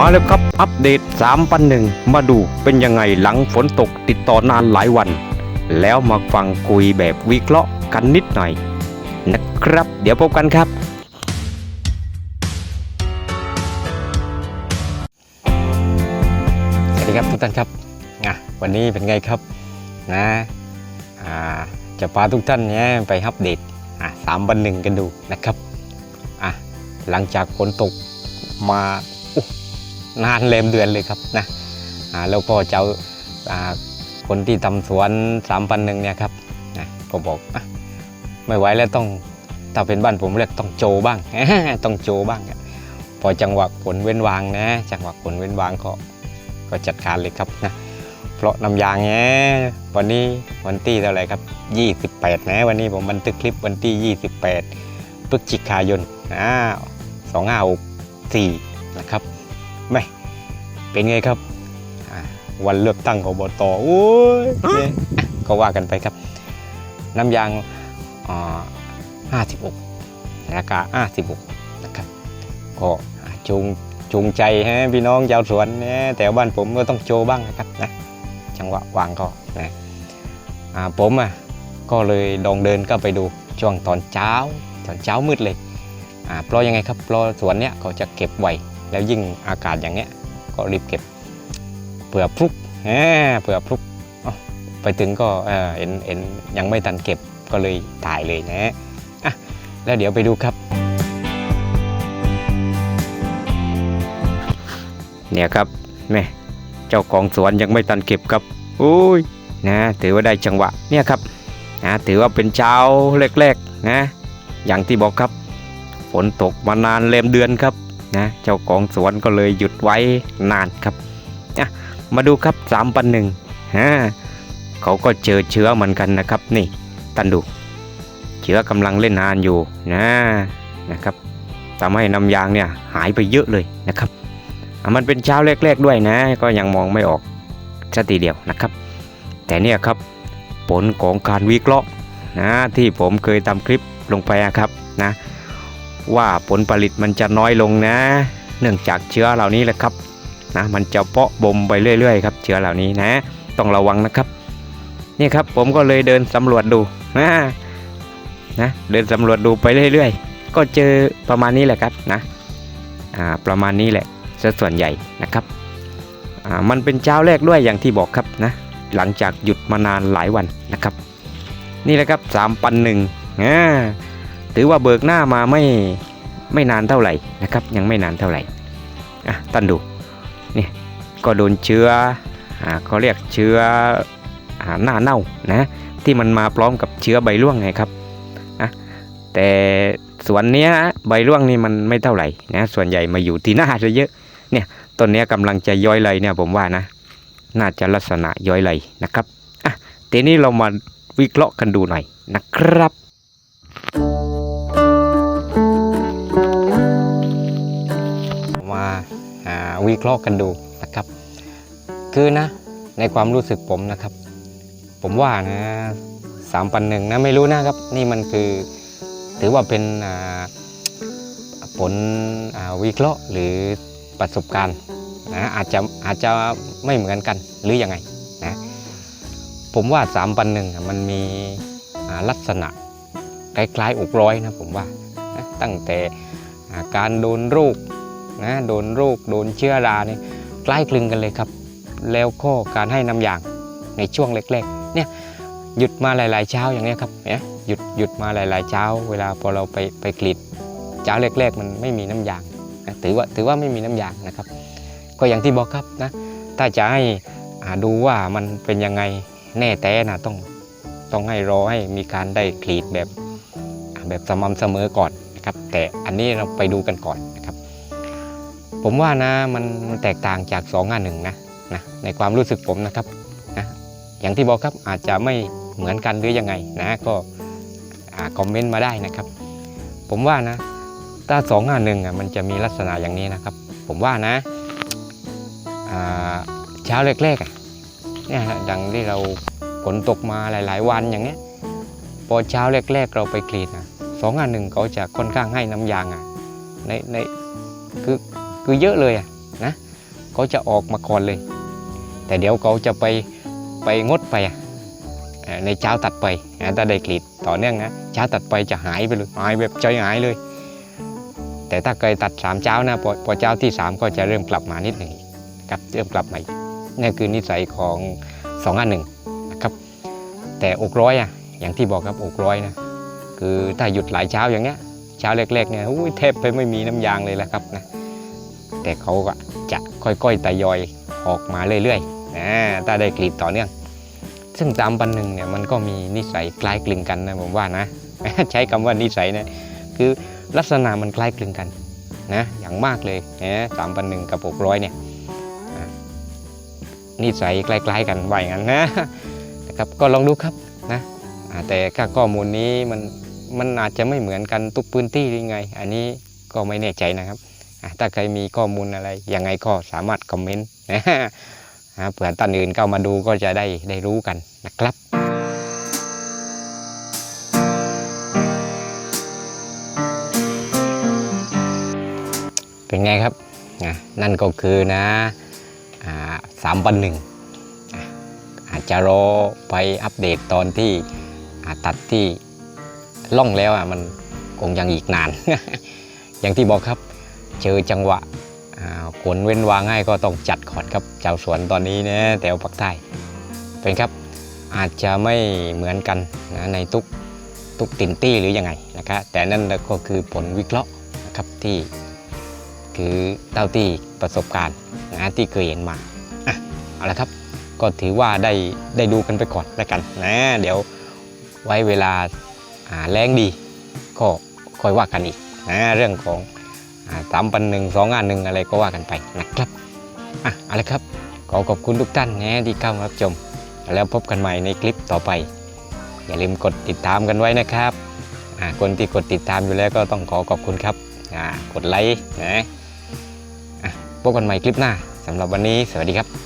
มาแล้วครับอัปเดต3ปันหนึ่งมาดูเป็นยังไงหลังฝนตกติดต่อนานหลายวัน แล้วมาฟังคุยแบบวิเคราะห์กันนิดหน่อย นะครับ เดี๋ยวพบกันครับสวัสดีครับทุกท่านครับอะวันนี้เป็นไงครับนะอ่าจะพาทุกท่านเนี่ยไปอัปเดตอะสามวันหนึ่งกันดูนะครับอะหลังจากฝนตกมา นานเลมเดือนเลยครับนะอ่าแล้วก็เจ้าคนที่ทำสวนสามปันหนึ่งเนี่ยครับนะก็บอกอไม่ไหวแล้วต้องถ้าเป็นบ้านผมเรียกต้องโจบ้างต้องโจบ้างพอจังหวะฝนเว้นวางนะ จังหวะฝนเว้นวางก็ก็จัดการเลยครับนะเพราะน้ำยางเนี้ยวันนี้วันที่เท่าไหร่ครับ 28 นะ วันนี้ผมบันทึกคลิปวันที่ 28พฤศจิกายนอ่า2564 นะครับ ไม่เป็นไงครับอ่าวันเลือกตั้งของบตโอ้ยเนี่ยอะก็ว่ากันไปครับ น้ำยางอ่า56ราคา56นะครับก็อ่าจูงจูงใจฮะพี่น้องชาวสวนเนี่ยแต่บ้านผมก็ต้องโจบ้างนะครับนะจังหวะวางก็นะอ่าผมอะก็เลยลองเดินก็ไปดูช่วงตอนเช้าตอนเช้ามืดเลยอ่าเพราะยังไงครับเพราะสวนเนี้ยเขาจะเก็บไว แล้วยิ่งอากาศอย่างเงี้ยก็รีบเก็บเผื่อพลุกแหมเผื่อพลุกอ้าวไปถึงก็เออเห็นเห็นยังไม่ทันเก็บก็เลยถ่ายเลยนะอะแล้วเดี๋ยวไปดูครับ เนี่ยครับแม่เจ้าของสวนยังไม่ตันเก็บครับโอ้ยนะถือว่าได้จังหวะเนี่ยครับนะถือว่าเป็นเช้าแรกๆนะอย่างที่บอกครับ ฝนตกมานานเลมเดือนครับ นะ เจ้าของสวนก็เลยหยุดไว้นานครับนะมาดูครับสามปันหนึ่งฮะเขาก็เจอเชื้อเหมือนกันนะครับ นี่ตันดู เชื้อกำลังเล่นงานอยู่นะนะครับทำให้น้ำยางเนี่ยหายไปเยอะเลยนะครับ มันเป็นเช้าแรกๆด้วยนะ ก็ยังมองไม่ออกสัทีเดียวนะครับ แต่เนี่ยครับผลของการวิเคราะห์นะที่ผมเคยทำคลิปลงไปอะครับนะ ว่าผลผลิตมันจะน้อยลงนะ เนื่องจากเชื้อเหล่านี้แหละครับนะมันจะเพาะบ่มไปเรื่อยๆครับเชื้อเหล่านี้นะ ต้องระวังนะครับ นี่ครับผมก็เลยเดินสำรวจดูนะนะเดินสำรวจดูไปเรื่อยๆ ก็เจอประมาณนี้แหละครับนะอ่าประมาณนี้แหละซะส่วนใหญ่นะครับอ่ามันเป็นเช้าแรกด้วยอย่างที่บอกครับนะหลังจากหยุดมานานหลายวันนะครับ นี่แหละครับสามปันหนึ่งอ่า ถือว่าเบิกหน้ามาไม่ไม่นานเท่าไหร่นะครับ ยังไม่นานเท่าไหร่อะท่านดูนี่ก็โดนเชื้ออ่าเขาเรียกเชื้ออาหน้าเน่านะที่มันมาพร้อมกับเชื้อใบร่วงไงครับอะแต่สวนเนี้ยใบร่วงนี่มันไม่เท่าไหร่นะส่วนใหญ่มาอยู่ที่หน้าจะเยอะเนี่ยต้นเนี้ยกำลังจะย้อยไรเนี่ยผมว่านะน่าจะลักษณะย้อยไรนะครับอะทีนี้เรามาวิเคราะห์กันดูหน่อยนะครับมา วิเคราะห์กันดูนะครับ คือนะในความรู้สึกผมนะครับ ผมว่านะสามปันหนึ่งนะไม่รู้นะครับ นี่มันคือถือว่าเป็นผลวิเคราะห์หรือประสบการณ์นะอาจจะอาจจะไม่เหมือนกันหรือยังไงนะผมว่าสามปันหนึ่งมันมีลักษณะคล้ายๆอกร้อยนะผมว่านะตั้งแต่การโดนโรค นะโดนโรคโดนเชื้อราเนี่ยใกล้คลึงกันเลยครับ แล้วก็การให้น้ำยางในช่วงแรกๆเนี่ยหยุดมาหลาย ๆ เช้าอย่างเนี้ยครับเนี่ยหยุดหยุดมาหลาย ๆ เช้า เวลาพอเราไปไปกรีดเช้าแรก ๆ มันไม่มีน้ำยางนะถือว่าถือว่าไม่มีน้ำยางนะครับ ก็อย่างที่บอกครับนะถ้าจะให้ดูว่ามันเป็นยังไงแน่แต่นะต้องต้องให้รอให้มีการได้กรีดแบบแบบสม่ำเสมอก่อนนะครับ แต่อันนี้เราไปดูกันก่อนนะครับ ผมว่านะมันมันแตกต่างจาก2องานหนึ่งนะนะในความรู้สึกผมนะครับนะอย่างที่บอกครับอาจจะไม่เหมือนกันหรือยังไงนะก็คอมเมนต์มาได้นะครับ ผมว่านะถ้าสองงานหนึ่งอะมันจะมีลักษณะอย่างนี้นะครับ ผมว่านะเช้าแรกๆเนี่ยดังที่เราฝนตกมาหลาย ๆ วันอย่างเงี้ยพอเช้าแรก ๆ เราไปกรีดนะสองงานหนึ่งเขาจะค่อนข้างให้น้ำยางอะในในคือ คือเยอะเลยอะนะเขาจะออกมาก่อนเลย แต่เดี๋ยวเขาจะไปไปงดไปอะเอ่อในเช้าตัดไปนะถ้าได้กรีดต่อเนื่องนะเช้าตัดไปจะหายไปเลยหายแบบใจหายเลย แต่ถ้าเคยตัดสามเช้านะพอพอเช้าที่สามก็จะเริ่มกลับมานิดหนึ่งครับเริ่มกลับมาอีกนี่คือนิสัยของสองอันหนึ่งนะครับแต่อกร้อยอะอย่างที่บอกครับอกร้อยนะคือถ้าหยุดหลายเช้าอย่างเงี้ยเช้าแรกๆเนี่ยอุ้ยแทบไปไม่มีน้ำยางเลยแหละครับนะ แต่เขาก็จะค่อยๆทยอยออกมาเรื่อยๆนะถ้าได้กรีดต่อเนื่อง ซึ่งตามปันหนึ่งเนี่ยมันก็มีนิสัยคล้ายคลึงกันนะผมว่านะ ใช้คำว่านิสัยนะคือลักษณะมันคล้ายคลึงกันนะอย่างมากเลยนะสามปันหนึ่งกับอกร้อยเนี่ยนิสัยคล้ายๆกันว่าอย่างนั้นนะนะครับก็ลองดูครับนะแต่ค่าข้อมูลนี้มันมันอาจจะไม่เหมือนกันทุกพื้นที่หรือไง อันนี้ก็ไม่แน่ใจนะครับ ถ้าใครมีข้อมูลอะไรยังไงก็สามารถคอมเมนต์นะอ่าเผื่อท่านอื่นเข้ามาดูก็จะได้ได้รู้กันนะครับเป็นไงครับนั่นก็คือนะสามปันหนึ่งอาจจะรอไปอัปเดตตอนที่ตัดที่ล่องแล้วอะมันคงยังอีกนาน อย่างที่บอกครับ เจอจังหวะขนเว้นวางง่ายก็ต้องจัดก่อนครับเจ้าสวนตอนนี้นะแถวภาคใต้เป็นครับอาจจะไม่เหมือนกันนะในทุกทุกตินตี้หรือยังไงนะครับแต่นั่นก็คือผลวิเคราะห์นะครับที่คือเท่าที่ประสบการณ์นะที่เคยเห็นมาอะเอาละครับก็ถือว่าได้ได้ดูกันไปก่อนแล้วกันนะเดี๋ยวไว้เวลาอ่าแรงดีก็ค่อยว่ากันอีกนะเรื่องของ สามปันหนึ่งสองงานหนึ่งอะไรก็ว่ากันไปนะครับอะเอาละครับขอขอบคุณทุกท่านนะที่เข้ามารับชม แล้วพบกันใหม่ในคลิปต่อไป อย่าลืมกดติดตามกันไว้นะครับอ่าคนที่กดติดตามอยู่แล้วก็ต้องขอขอบคุณครับอ่ากดไลค์นะพบกันใหม่คลิปหน้าสำหรับวันนี้สวัสดีครับ